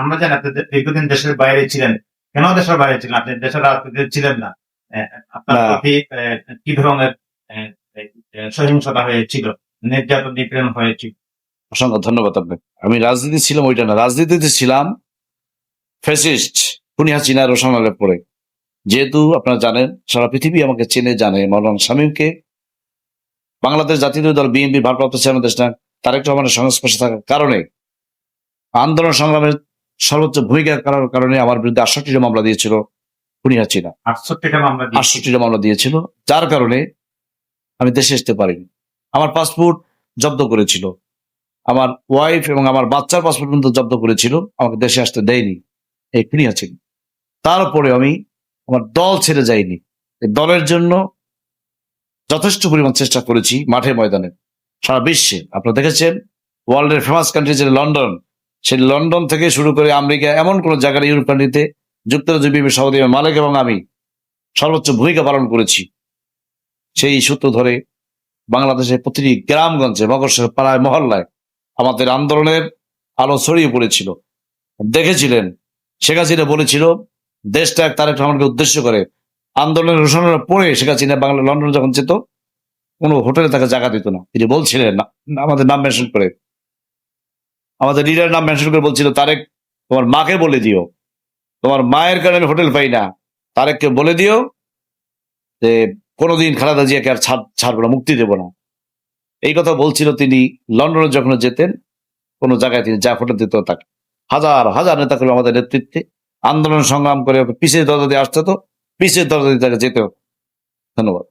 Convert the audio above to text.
আমরা জানি আপনি দীর্ঘদিন দেশের বাইরে ছিলেন। কেন দেশের বাইরে ছিলেন? আপনি দেশের রাজনীতিতে ছিলেন না। আপনার প্রতি কি ধরনের সহিংসতা হয়েছিল? নির্যাতন নিপীড়ন হয়েছিল? অসংখ্য ধন্যবাদ আপনাকে। আমি রাজনীতি ছিলাম ওইটা না। রাজনীতিতে ছিলাম ফ্যাসিস্ট খুনি হাসিনা রোশনালের পরে। যেহেতু আপনারা জানেন সারা পৃথিবী আমাকে চেনে জানে মৌলানা শামীমকে। বাংলাদেশ জাতীয় দল বিএনপি ভারপ্রাপ্ত চেয়ারম্যান দেশ না তারেক রহমানের সংস্পর্শে থাকার কারণে আন্দোলন সংগ্রামের সর্বোচ্চ ভূমিকা করার কারণে আমার বিরুদ্ধে আটষট্টিটা মামলা দিয়েছিল খুনি হাসিনা আটষট্টিটা মামলা দিয়েছি। আটষট্টিটা মামলা দিয়েছিল যার কারণে আমি দেশে আসতে পারিনি। আমার পাসপোর্ট জব্দ করেছিল। আমার ওয়াইফ এবং আমার বাচ্চার পাসপোর্ট পর্যন্ত জব্দ করেছিল আমাকে দেশে আসতে দেয়নি। এই খুনি আছে তারপরে আমি আমার দল ছেড়ে যাইনি। এই দলের জন্য যথেষ্ট পরিমাণ চেষ্টা করেছি মাঠে ময়দানে। সারা বিশ্বে আপনারা দেখেছেন ওয়ার্ল্ডের ফেমাস কান্ট্রি যে লন্ডন। সেই লন্ডন থেকে শুরু করে আমেরিকা এমন কোন জায়গায় ইউরোপ যুক্তরাজ্য সৌদি আরব, মালিক এবং আমি সর্বোচ্চ ভূমিকা পালন করেছি। সেই সূত্র ধরে বাংলাদেশের প্রতিটি গ্রামগঞ্জে মগরসের পাড়ায় মহল্লায় আমাদের আন্দোলনের আলো ছড়িয়ে পড়েছিল। দেখেছিলেন শেখ হাসিনা বলেছিল দেশটা এক তারেক রহমানকে উদ্দেশ্য করে। আন্দোলনের ঘোষণার পরে শেখ হাসিনা বাংলা লন্ডন যখন যেত কোনো হোটেলে তাকে জায়গা দিত না। তিনি বলছিলেন আমাদের নাম মেনশন করে। আমাদের লিডার নাম মেনশন করে বলছিল, তারেক, তোমার মাকে বলে দিও। তোমার মায়ের কারণে আমি হোটেল পাই না। তারেককে বলে দিও যে, কোনোদিন খালেদা জিয়াকে আর ছাড় ছাড়বো না মুক্তি দেবো না। এই কথা বলছিল তিনি লন্ডনে যখন যেতেন, কোনো জায়গায় তিনি যা হোটেল দিত তাকে। হাজার হাজার নেতা কর্মী আমাদের নেতৃত্বে আন্দোলন সংগ্রাম করে পিছিয়ে দরজা দিয়ে আসতে তো পিছিয়ে দরজা দিয়ে তাকে যেতে। ধন্যবাদ।